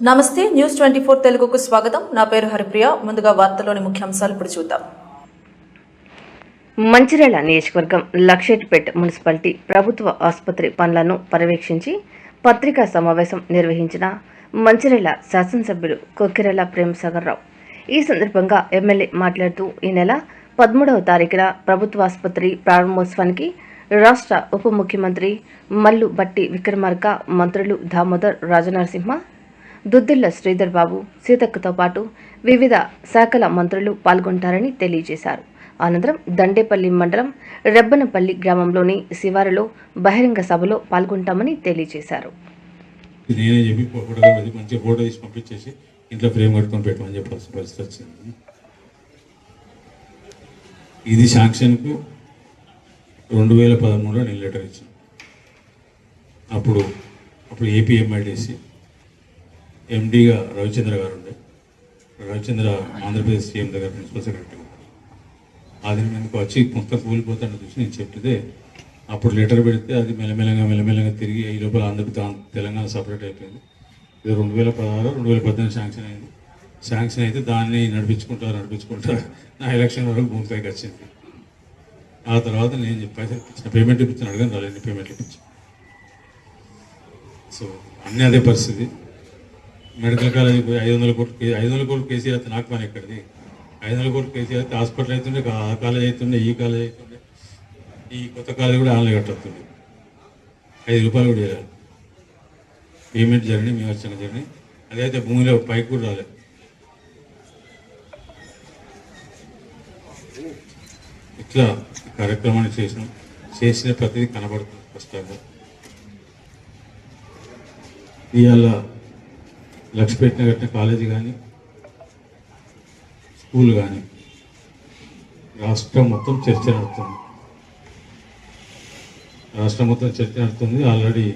నమస్తే news twenty four తెలుగుకు స్వాగతం. నా పేరు హరిప్రియ. ముందుగా వార్తలోని ముఖ్యాంశాలు ఇప్పుడు చూద్దాం. మంచిర్యాల నియోజకవర్గం లక్షేట్పేట్ మున్సిపాలిటీ ప్రభుత్వ ఆసుపత్రి పనులను పర్యవేక్షించి పత్రికా సమావేశం నిర్వహించిన మంచిర్యాల శాసనసభ్యులు కొక్కిరెల ప్రేమసాగర్ రావు ఈ సందర్భంగా ఎమ్మెల్యే మాట్లాడుతూ ఈ నెల పదమూడవ తారీఖున ప్రభుత్వ ఆసుపత్రి ప్రారంభోత్సవానికి రాష్ట్ర ఉప ముఖ్యమంత్రి మల్లు బట్టి విక్రమార్క మంత్రులు దామోదర్ రాజనరసింహ దుద్దిళ్ళ శ్రీధర్ బాబు సీతక్కతో పాటు వివిధ శాఖల మంత్రులు పాల్గొంటారని తెలియజేశారు. అనంతరం దండేపల్లి మండలం రెబ్బనపల్లి గ్రామంలోని శివారులో బహిరంగ సభలో పాల్గొంటామని తెలియజేశారు. ఇది నేనే చెప్పి ఫోటో ఫోటో తీసి పంపించేసి ఇంట్లో ఫ్రేమ్ కట్టుకొని పెట్టమని చెప్పాల్సిన పరిస్థితి వచ్చింది. ఇది శాంక్షన్కు రెండు వేల పదమూడులో నేను లెటర్ ఇచ్చాను. అప్పుడు అప్పుడు ఏపీఎంఐడిసి ఎండీగా రవిచంద్ర గారు ఉండే. రవిచంద్ర ఆంధ్రప్రదేశ్ సీఎం దగ్గర ప్రిన్సిపల్ సెక్రటరీ అది మీదకి వచ్చి మొత్తం కూలిపోతాను చూసి నేను చెప్తే అప్పుడు లెటర్ పెడితే అది మెల్లమెల్లగా మెల్లమెల్లగా తిరిగి ఈ లోపల ఆంధ్రప్రదేశ్ తెలంగాణ సపరేట్ అయిపోయింది. ఇది రెండు వేల పదహారు రెండు వేల పద్దెనిమిది శాంక్షన్ అయింది. శాంక్షన్ అయితే దాన్ని నడిపించుకుంటా నడిపించుకుంటా నా ఎలక్షన్ వరకు భూమిపైకి వచ్చింది. ఆ తర్వాత నేను చెప్పి పైసలు ఇప్పించిన పేమెంట్ ఇప్పించిన అడగను రాలేదు పేమెంట్ ఇప్పించాను. సో అన్నీ అదే పరిస్థితి. మెడికల్ కాలేజీ పోయి ఐదు వందల కోట్లు ఐదు వందల కోట్లు కేసీఆర్ అయితే నాకు పని ఎక్కడిది? ఐదు వందల కోట్లు కేసీఆర్ అయితే హాస్పిటల్ అవుతుండే ఆ కాలేజ్ అవుతుండే ఈ కాలేజ్ అవుతుండే. ఈ కొత్త కాలేజ్ కూడా ఆన్లైన్ కట్టొస్తుంది ఐదు రూపాయలు కూడా చేయాలి పేమెంట్ జర్నీ మేము వచ్చిన జర్నీ. అదైతే భూమిలో పైకి కూడా రాలేదు ఇట్లా కార్యక్రమాన్ని చేసినాం చేసిన ప్రతిదీ కనబడుతుంది స్పష్టంగా. ఇవాళ లక్ష్మీపేట కట్టిన కాలేజీ కానీ స్కూల్ కానీ రాష్ట్రం మొత్తం చర్చ నడుస్తుంది. రాష్ట్రం మొత్తం చర్చ నడుతుంది ఆల్రెడీ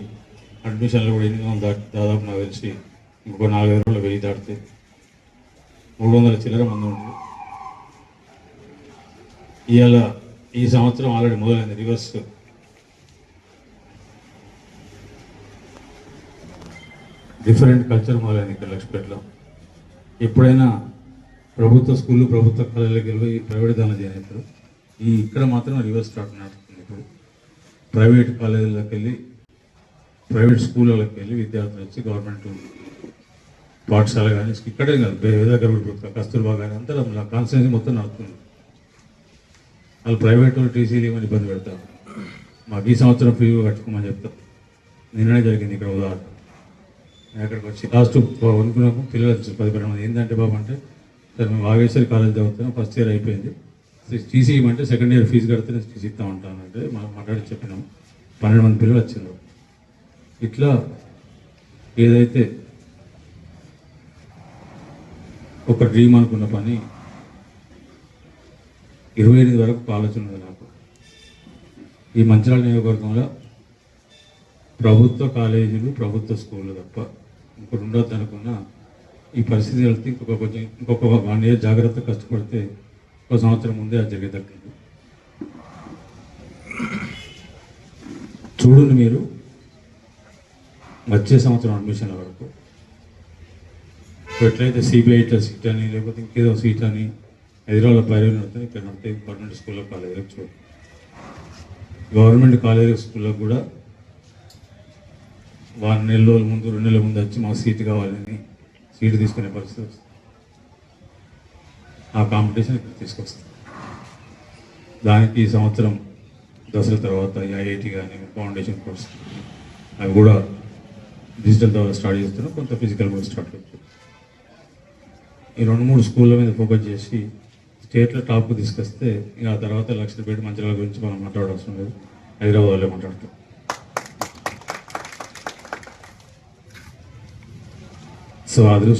అడ్మిషన్లు కూడా ఎనిమిది వందలు దాదాపు నాకు తెలిసి ఇంకో నాలుగైదు రోజులు వెయ్యి దాటితే మూడు వందల చిల్లర మంది ఉంది ఇవాళ ఈ సంవత్సరం ఆల్రెడీ మొదలైంది రివర్స్. డిఫరెంట్ కల్చర్ మొదలైంది ఇక్కడ లక్ష్మీపేటలో. ఎప్పుడైనా ప్రభుత్వ స్కూళ్ళు ప్రభుత్వ కాలేజీలకు వెళ్ళి ప్రైవేట్ దానం చేయనప్పుడు ఈ ఇక్కడ మాత్రం రివర్స్ స్టార్ట్ నడుస్తుంది ఇప్పుడు. ప్రైవేట్ కాలేజీలకు వెళ్ళి ప్రైవేట్ స్కూళ్ళకి వెళ్ళి విద్యార్థులు వచ్చి గవర్నమెంట్ పాఠశాల కానీ ఇక్కడే కాదు వేరే దగ్గర కూడా కస్తూర్బా కానీ అంతా కాన్స్టిట్యూన్సీ మొత్తం నడుస్తుంది. వాళ్ళు ప్రైవేట్ వాళ్ళు టీసీలు ఏమని ఇబ్బంది పెడతారు. మాకు ఈ సంవత్సరం ఫీజు కట్టుకోమని చెప్తాం నిన్ననే జరిగింది ఇక్కడ ఉదాహరణ. అక్కడికి వచ్చి లాస్ట్ అనుకున్నాము. పిల్లలు వచ్చి పది పన్నెండు మంది. ఏంటంటే బాబు అంటే సార్ మేము వాగేశ్వరి కాలేజ్ చదువుతున్నాం. ఫస్ట్ ఇయర్ అయిపోయింది. టీసీ ఇవ్వమంటే సెకండ్ ఇయర్ ఫీజు కడితే టీసీ ఇస్తామంటానంటే మనం మాట్లాడి చెప్పినాము. పన్నెండు మంది పిల్లలు వచ్చిండ్రు ఇట్లా ఏదైతే ఒక డ్రీమ్ అనుకున్న పని ఇరవై ఎనిమిది వరకు ఆలోచన ఉంది నాకు. ఈ మంచిరాల నియోజకవర్గంలో ప్రభుత్వ కాలేజీలు ప్రభుత్వ స్కూళ్ళు తప్ప ఇంకోటి ఉండొద్దు అనుకున్న ఈ పరిస్థితి వెళ్తే ఇంకొక కొంచెం ఇంకొక వన్ ఇయర్ జాగ్రత్త కష్టపడితే ఒక సంవత్సరం ముందే అది జరిగేదక్కింది చూడండి మీరు వచ్చే సంవత్సరం అడ్మిషన్ల వరకు. ఎట్లయితే సిబిఐ ఇట్లా సీట్ అని లేకపోతే ఇంకేదో సీట్ అని హైదరాబాద్ ప్రైవేట్ నడుతుంది ఇక్కడ నడితే గవర్నమెంట్ స్కూల్లో కాలేజీలకు చూడండి. గవర్నమెంట్ కాలేజీ స్కూల్లో కూడా వారం నెల రోజుల ముందు రెండు నెలల ముందు వచ్చి మాకు సీటు కావాలని సీటు తీసుకునే పరిస్థితి వస్తుంది. ఆ కాంపిటీషన్ ఇక్కడ తీసుకొస్తాం దానికి ఈ సంవత్సరం దసరా తర్వాత ఐఐటి కానీ ఫౌండేషన్ కోర్స్ అవి కూడా డిజిటల్ ద్వారా స్టార్ట్ చేస్తున్నాం కొంత ఫిజికల్ కూడా స్టార్ట్ అవుతుంది ఈ రెండు మూడు స్కూళ్ళ మీద ఫోకస్ చేసి స్టేట్లో టాప్కి తీసుకొస్తే ఇక ఆ తర్వాత లక్షపేట మంచిర్యాల గురించి మనం మాట్లాడాల్సిన లేదు. హైదరాబాద్లో మాట్లాడతాం సో అదృష్టం